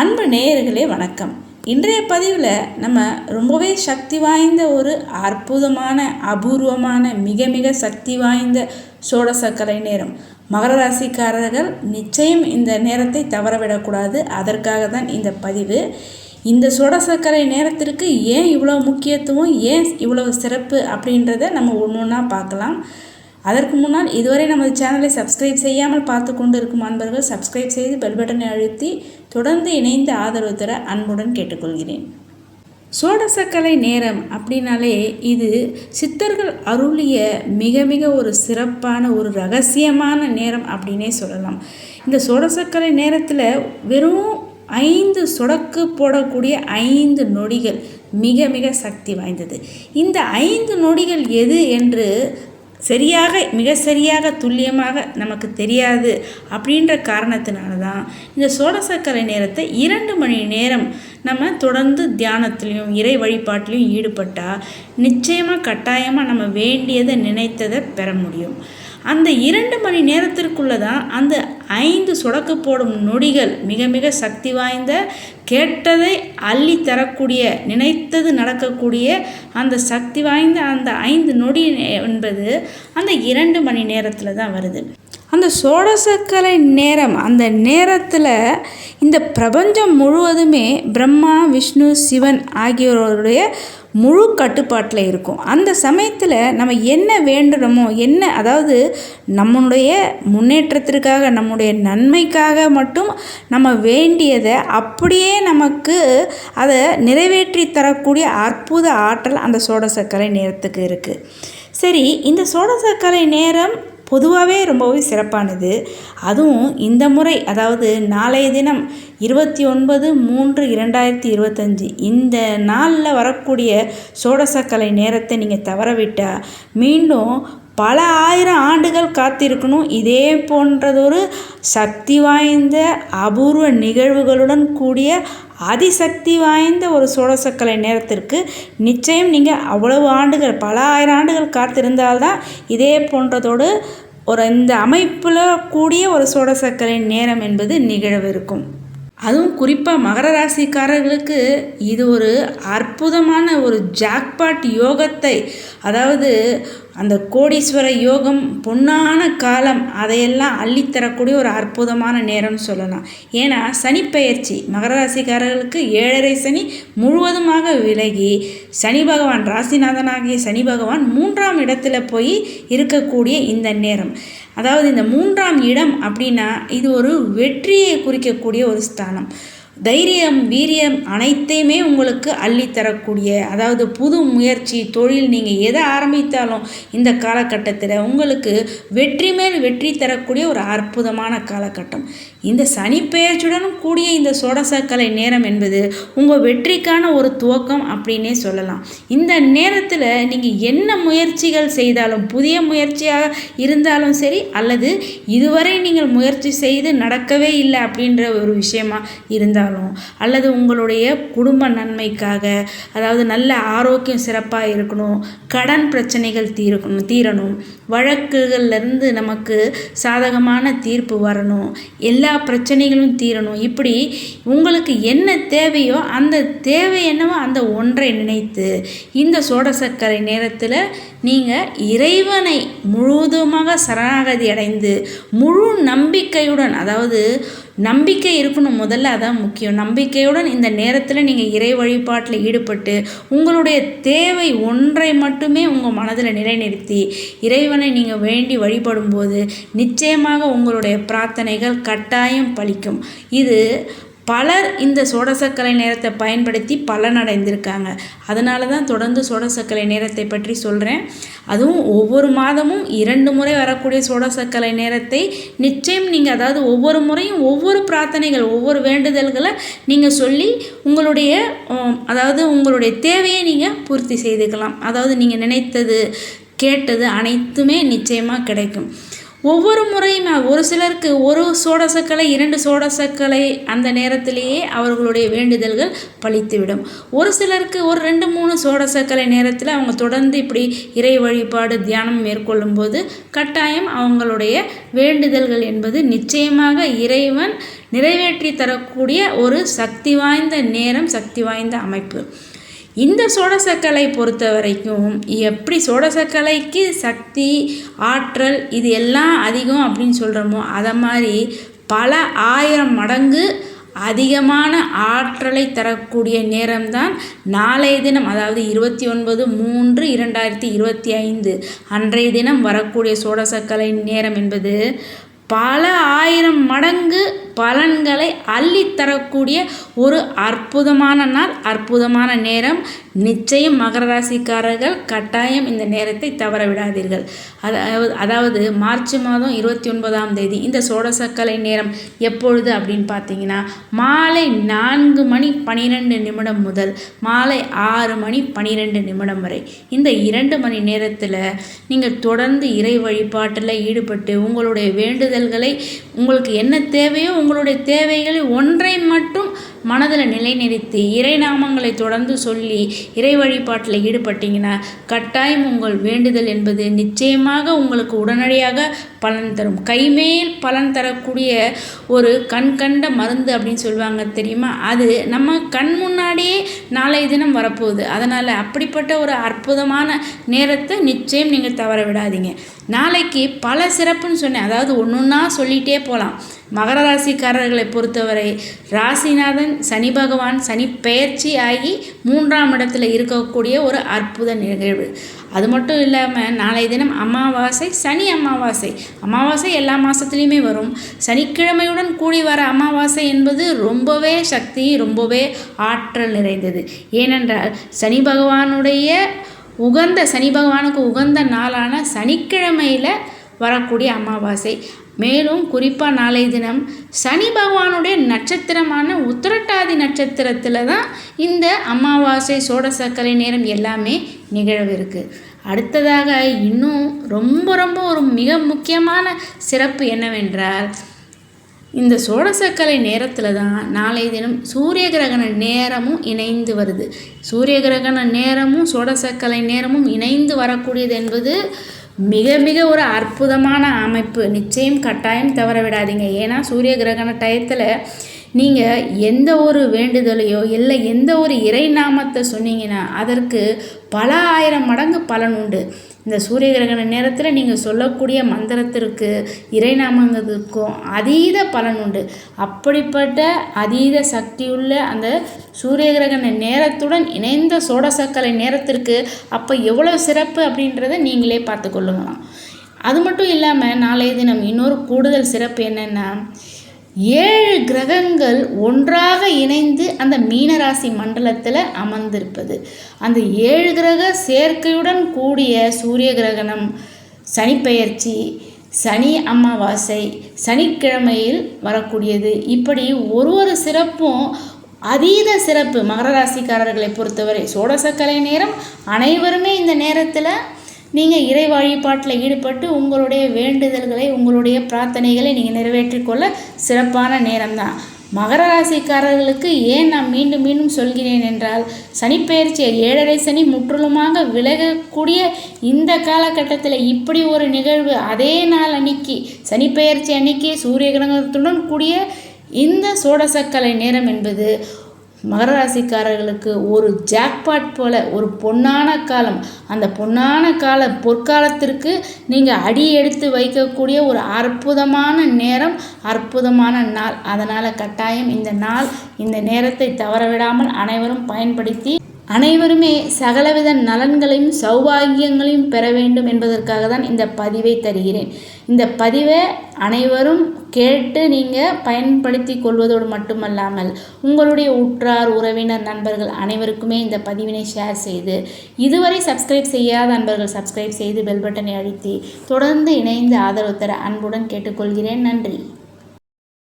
அன்பு நேயர்களே வணக்கம். இன்றைய பதிவில் நம்ம ரொம்பவே சக்தி வாய்ந்த ஒரு அற்புதமான அபூர்வமான மிக மிக சக்தி வாய்ந்த சோடசக்கரை நேரம். மகர ராசிக்காரர்கள் நிச்சயம் இந்த நேரத்தை தவறவிடக்கூடாது. அதற்காக தான் இந்த பதிவு. இந்த சோடசக்கரை நேரத்திற்கு ஏன் இவ்வளோ முக்கியத்துவம் ஏன் இவ்வளவு சிறப்பு அப்படின்றத நம்ம ஒன்று ஒன்றா பார்க்கலாம். அதற்கு முன்னால் இதுவரை நமது சேனலை சப்ஸ்கிரைப் செய்யாமல் பார்த்து கொண்டு இருக்கும் அன்பர்கள் சப்ஸ்கிரைப் செய்து பெல் பட்டனை அழுத்தி தொடர்ந்து இணைந்து ஆதரவு தர அன்புடன் கேட்டுக்கொள்கிறேன். சோடசக்கலை நேரம் அப்படின்னாலே இது சித்தர்கள் அருளிய மிக மிக ஒரு சிறப்பான ஒரு ரகசியமான நேரம் அப்படின்னே சொல்லலாம். இந்த சோடசக்கலை நேரத்தில் வெறும் ஐந்து சொடக்கு போடக்கூடிய ஐந்து நொடிகள் மிக மிக சக்தி வாய்ந்தது. இந்த ஐந்து நொடிகள் எது என்று சரியாக மிக சரியாக துல்லியமாக நமக்கு தெரியாது அப்படின்ற காரணத்தினால தான் இந்த சோடசக்கரை நேரத்தை இரண்டு மணி நேரம் நம்ம தொடர்ந்து தியானத்துலேயும் இறை வழிபாட்டிலையும் ஈடுபட்டால் நிச்சயமாக கட்டாயமாக நம்ம வேண்டியதை நினைத்ததை பெற முடியும். அந்த இரண்டு மணி நேரத்திற்குள்ளே தான் அந்த ஐந்து சொடக்கு போடும் நொடிகள் மிக மிக சக்தி வாய்ந்த கேட்டதை அள்ளி தரக்கூடிய நினைத்தது நடக்கக்கூடிய அந்த சக்தி வாய்ந்த அந்த ஐந்து நொடி என்பது அந்த இரண்டு மணி நேரத்தில் தான் வருது. அந்த சோடசக்கலை நேரம் அந்த நேரத்தில் இந்த பிரபஞ்சம் முழுவதுமே பிரம்மா விஷ்ணு சிவன் ஆகியோருடைய முழு கட்டுப்பாட்டில் இருக்கும். அந்த சமயத்தில் நம்ம என்ன வேண்டுறோமோ என்ன அதாவது நம்மளுடைய முன்னேற்றத்திற்காக நம்முடைய நன்மைக்காக மட்டும் நம்ம வேண்டியதை அப்படியே நமக்கு அதை நிறைவேற்றி தரக்கூடிய அற்புத ஆற்றல் அந்த சோடசக்கரை நேரத்துக்கு இருக்குது சரி இந்த சோடசக்கரை நேரம் பொதுவாகவே ரொம்பவே சிறப்பானது. அதுவும் இந்த முறை அதாவது நாளைய தினம் இருபத்தி ஒன்பது மூன்று இரண்டாயிரத்தி இருபத்தஞ்சி இந்த நாளில் வரக்கூடிய சோடசக்கலை நேரத்தை நீங்கள் தவறவிட்டால் மீண்டும் பல ஆயிரம் ஆண்டுகள் காத்திருக்கணும். இதே போன்றதொரு சக்தி வாய்ந்த அபூர்வ நிகழ்வுகளுடன் கூடிய அதிசக்தி வாய்ந்த ஒரு சோழசக்கலை நேரத்திற்கு நிச்சயம் நீங்கள் அவ்வளவு ஆண்டுகள் பல ஆயிரம் ஆண்டுகள் காத்திருந்தால்தான் இதே போன்றதோடு ஒரு இந்த அமைப்பில் கூடிய ஒரு சோடசக்கரை நேரம் என்பது நிகழவிருக்கும். அதுவும் குறிப்பாக மகர ராசிக்காரர்களுக்கு இது ஒரு அற்புதமான ஒரு ஜாக்பாட் யோகத்தை அதாவது அந்த கோடீஸ்வர யோகம் பொன்னான காலம் அதையெல்லாம் அள்ளித்தரக்கூடிய ஒரு அற்புதமான நேரம்னு சொல்லலாம். ஏன்னா சனிப்பெயர்ச்சி மகர ராசிக்காரர்களுக்கு ஏழரை சனி முழுவதுமாக விலகி சனி பகவான் ராசிநாதனாகிய சனி பகவான் மூன்றாம் இடத்துல போய் இருக்கக்கூடிய இந்த நேரம். அதாவது இந்த மூன்றாம் இடம் அப்படின்னா இது ஒரு வெற்றியை குறிக்கக்கூடிய ஒரு ஸ்தானம். தைரியம் வீரியம் அனைத்தையுமே உங்களுக்கு அள்ளித்தரக்கூடிய அதாவது புது முயற்சி தொழில் நீங்கள் எதை ஆரம்பித்தாலும் இந்த காலகட்டத்தில் உங்களுக்கு வெற்றி மேல் வெற்றி தரக்கூடிய ஒரு அற்புதமான காலகட்டம். இந்த சனி பெயர்ச்சியுடனும் கூடிய இந்த சோடசக்கலை நேரம் என்பது உங்கள் வெற்றிக்கான ஒரு துவக்கம் அப்படின்னே சொல்லலாம். இந்த நேரத்தில் நீங்கள் என்ன முயற்சிகள் செய்தாலும் புதிய முயற்சியாக இருந்தாலும் சரி அல்லது இதுவரை நீங்கள் முயற்சி செய்து நடக்கவே இல்லை அப்படின்ற ஒரு விஷயமா இருந்தாலும் அல்லது உங்களுடைய குடும்ப நன்மைக்காக அதாவது நல்ல ஆரோக்கியம் சிறப்பாக இருக்கணும் கடன் பிரச்சனைகள் தீரணும் தீரணும் வழக்குகள்லேருந்து நமக்கு சாதகமான தீர்ப்பு வரணும் எல்லா பிரச்சனைகளும் தீரணும். இப்படி உங்களுக்கு என்ன தேவையோ அந்த தேவை என்னவோ அந்த ஒன்றை நினைத்து இந்த சோட சர்க்கரை நேரத்தில் நீங்கள் இறைவனை முழுவதுமாக சரணாகதி அடைந்து முழு நம்பிக்கையுடன் அதாவது நம்பிக்கை இருக்கணும் முதல்ல அதான் முக்கியம். நம்பிக்கையுடன் இந்த நேரத்தில் நீங்கள் இறை வழிபாட்டில் ஈடுபட்டு உங்களுடைய தேவை ஒன்றை மட்டுமே உங்கள் மனதில் நிலைநிறுத்தி இறைவனை நீங்கள் வேண்டி வழிபடும்போது நிச்சயமாக உங்களுடைய பிரார்த்தனைகள் கட்டாயம் பலிக்கும். இது பலர் இந்த சோடசக்கலை நேரத்தை பயன்படுத்தி பலனடைந்திருக்காங்க. அதனால தான் தொடர்ந்து சோடசக்கலை நேரத்தை பற்றி சொல்கிறேன் அதுவும் ஒவ்வொரு மாதமும் இரண்டு முறை வரக்கூடிய சோடசக்கலை நேரத்தை நிச்சயம் நீங்கள் அதாவது ஒவ்வொரு முறையும் ஒவ்வொரு பிரார்த்தனைகள் ஒவ்வொரு வேண்டுதல்களை நீங்கள் சொல்லி உங்களுடைய அதாவது உங்களுடைய தேவையை நீங்கள் பூர்த்தி செய்துக்கலாம். அதாவது நீங்கள் நினைத்தது கேட்டது அனைத்துமே நிச்சயமாக கிடைக்கும். ஒவ்வொரு முறையும்? ஒரு சிலருக்கு ஒரு சோடசக்கலை இரண்டு சோடசக்கலை அந்த நேரத்திலேயே அவர்களுடைய வேண்டுதல்கள் பழித்துவிடும். ஒரு சிலருக்கு ஒரு ரெண்டு மூணு சோடசக்கலை நேரத்தில் அவங்க தொடர்ந்து இப்படி இறை வழிபாடு தியானம் மேற்கொள்ளும் போது கட்டாயம் அவங்களுடைய வேண்டுதல்கள் என்பது நிச்சயமாக இறைவன் நிறைவேற்றி தரக்கூடிய ஒரு சக்தி வாய்ந்த நேரம் சக்தி வாய்ந்த அமைப்பு. இந்த சோடசக்கலை பொறுத்த வரைக்கும் எப்படி சோடசக்கலைக்கு சக்தி ஆற்றல் இது எல்லாம் அதிகம் அப்படின்னு சொல்கிறோமோ அதை மாதிரி பல ஆயிரம் மடங்கு அதிகமான ஆற்றலை தரக்கூடிய நேரம்தான் நாளைய தினம் அதாவது இருபத்தி ஒன்பது மூன்று இரண்டாயிரத்தி இருபத்தி ஐந்து அன்றைய தினம் வரக்கூடிய சோடசக்கலை நேரம் என்பது பல ஆயிரம் மடங்கு பலன்களை அள்ளித்தரக்கூடிய ஒரு அற்புதமான நாள் அற்புதமான நேரம். நிச்சயம் மகர ராசிக்காரர்கள் கட்டாயம் இந்த நேரத்தை தவற விடாதீர்கள் அதாவது அதாவது மார்ச் மாதம் இருபத்தி ஒன்பதாம் தேதி இந்த சோடசக்கலை நேரம் எப்பொழுது அப்படின்னு பார்த்தீங்கன்னா மாலை நான்கு மணி பனிரெண்டு நிமிடம் முதல் மாலை ஆறு மணி பனிரெண்டு நிமிடம் வரை. இந்த இரண்டு மணி நேரத்தில் நீங்கள் தொடர்ந்து இறை வழிபாட்டில் ஈடுபட்டு உங்களுடைய வேண்டுதல்களை உங்களுக்கு என்ன தேவையோ உங்களுடைய தேவைகளை ஒன்றை மட்டும் மனதில் நிலைநிறுத்தி இறை நாமங்களை தொடர்ந்து சொல்லி இறை வழிபாட்டில் ஈடுபட்டீங்கன்னா கட்டாயம் உங்கள் வேண்டுதல் என்பது நிச்சயமாக உங்களுக்கு உடனடியாக பலன் தரும். கைமேல் பலன் தரக்கூடிய ஒரு கண் கண்ட மருந்து அப்படின்னு சொல்லுவாங்க தெரியுமா? அது நம்ம கண் முன்னாடியே நாளைய தினம் வரப்போகுது. அதனால் அப்படிப்பட்ட ஒரு அற்புதமான நேரத்தை நிச்சயம் நீங்கள் தவற விடாதீங்க. நாளைக்கு பல சிறப்புன்னு சொன்னேன். அதாவது ஒன்று ஒன்றா சொல்லிகிட்டே போகலாம் மகர ராசிக்காரர்களை பொறுத்தவரை ராசிநாதன் சனி பகவான் சனி பெயர்ச்சி ஆகி மூன்றாம் இடத்துல இருக்கக்கூடிய ஒரு அற்புத நிகழ்வு. அது மட்டும் இல்லாமல் நாளைய தினம் அமாவாசை சனி அமாவாசை. அமாவாசை எல்லா மாதத்துலேயுமே வரும். சனிக்கிழமையுடன் கூடி வர அமாவாசை என்பது ரொம்பவே சக்தி ரொம்பவே ஆற்றல் நிறைந்தது. ஏனென்றால் சனி பகவானுடைய உகந்த சனி பகவானுக்கு உகந்த நாளான சனிக்கிழமையில் வரக்கூடிய அமாவாசை. மேலும் குறிப்பாக நாளைய தினம் சனி பகவானுடைய நட்சத்திரமான உத்திரட்டாதி நட்சத்திரத்தில் தான் இந்த அமாவாசை சோடசக்கரை நேரம் எல்லாமே நிகழவிருக்கு. அடுத்ததாக இன்னும் ரொம்ப ரொம்ப ஒரு மிக முக்கியமான சிறப்பு என்னவென்றால் இந்த சோடசக்கலை நேரத்தில் தான் நாளைய தினம் சூரிய கிரகண நேரமும் இணைந்து வருது. சூரிய கிரகண நேரமும் சோடசக்கலை நேரமும் இணைந்து வரக்கூடியது என்பது மிக மிக ஒரு அற்புதமான அமைப்பு. நிச்சயம் கட்டாயம் தவற விடாதீங்க. ஏன்னா சூரிய கிரகண டயத்தில் நீங்கள் எந்த ஒரு வேண்டுதலையோ இல்லை எந்த ஒரு இறை நாமத்தை சொன்னீங்கன்னா அதற்கு பல ஆயிரம் மடங்கு பலன் உண்டு. இந்த சூரிய கிரகண நேரத்தில் நீங்கள் சொல்லக்கூடிய மந்திரத்திற்கு இறைநாமங்கிறதுக்கும் அதீத பலன் உண்டு. அப்படிப்பட்ட அதீத சக்தியுள்ள அந்த சூரிய கிரகண நேரத்துடன் இணைந்த சோடசக்கலை நேரத்திற்கு அப்போ எவ்வளோ சிறப்பு அப்படின்றத நீங்களே பார்த்து கொள்ளுங்களாம். அது மட்டும் இல்லாமல் நாளைய தினம் இன்னொரு கூடுதல் சிறப்பு என்னென்னா ஏழு கிரகங்கள் ஒன்றாக இணைந்து அந்த மீனராசி மண்டலத்தில் அமர்ந்திருப்பது. அந்த ஏழு கிரக சேர்க்கையுடன் கூடிய சூரிய கிரகணம் சனிப்பெயர்ச்சி சனி அமாவாசை சனிக்கிழமையில் வரக்கூடியது. இப்படி ஒரு ஒரு சிறப்பும் அதீத சிறப்பு மகர ராசிக்காரர்களை பொறுத்தவரை சோடசக்கலை நேரம் அனைவருமே இந்த நேரத்தில் நீங்கள் இறை வழிபாட்டில் ஈடுபட்டு உங்களுடைய வேண்டுதல்களை உங்களுடைய பிரார்த்தனைகளை நீங்கள் நிறைவேற்றிக்கொள்ள சிறப்பான நேரம்தான். மகர ராசிக்காரர்களுக்கு ஏன் நான் மீண்டும் மீண்டும் சொல்கிறேன் என்றால் சனிப்பெயர்ச்சி ஏழரை சனி முற்றிலுமாக விலகக்கூடிய இந்த காலகட்டத்தில் இப்படி ஒரு நிகழ்வு அதே நாள் அன்னைக்கு சனிப்பெயர்ச்சி அன்னைக்கு சூரிய கிரகத்துடன் கூடிய இந்த சோடசக்கலை நேரம் என்பது மகர ராசிக்காரர்களுக்கு ஒரு ஜாக்பாட் போல ஒரு பொன்னான காலம். அந்த பொன்னான கால பொற்காலத்திற்கு நீங்கள் அடி எடுத்து வைக்கக்கூடிய ஒரு அற்புதமான நேரம் அற்புதமான நாள். அதனால் கட்டாயம் இந்த நாள் இந்த நேரத்தை தவறவிடாமல் அனைவரும் பயன்படுத்தி அனைவருமே சகலவித நலன்களையும் சௌபாகியங்களையும் பெற வேண்டும் என்பதற்காக தான் இந்த பதிவை தருகிறேன். இந்த பதிவை அனைவரும் கேட்டு நீங்கள் பயன்படுத்தி கொள்வதோடு மட்டுமல்லாமல் உங்களுடைய உற்றார் உறவினர் நண்பர்கள் அனைவருக்குமே இந்த பதிவினை ஷேர் செய்து இதுவரை சப்ஸ்கிரைப் செய்யாத நண்பர்கள் சப்ஸ்கிரைப் செய்து பெல் பட்டனை அழுத்தி தொடர்ந்து இணைந்து ஆதரவு தர அன்புடன் கேட்டுக்கொள்கிறேன். நன்றி.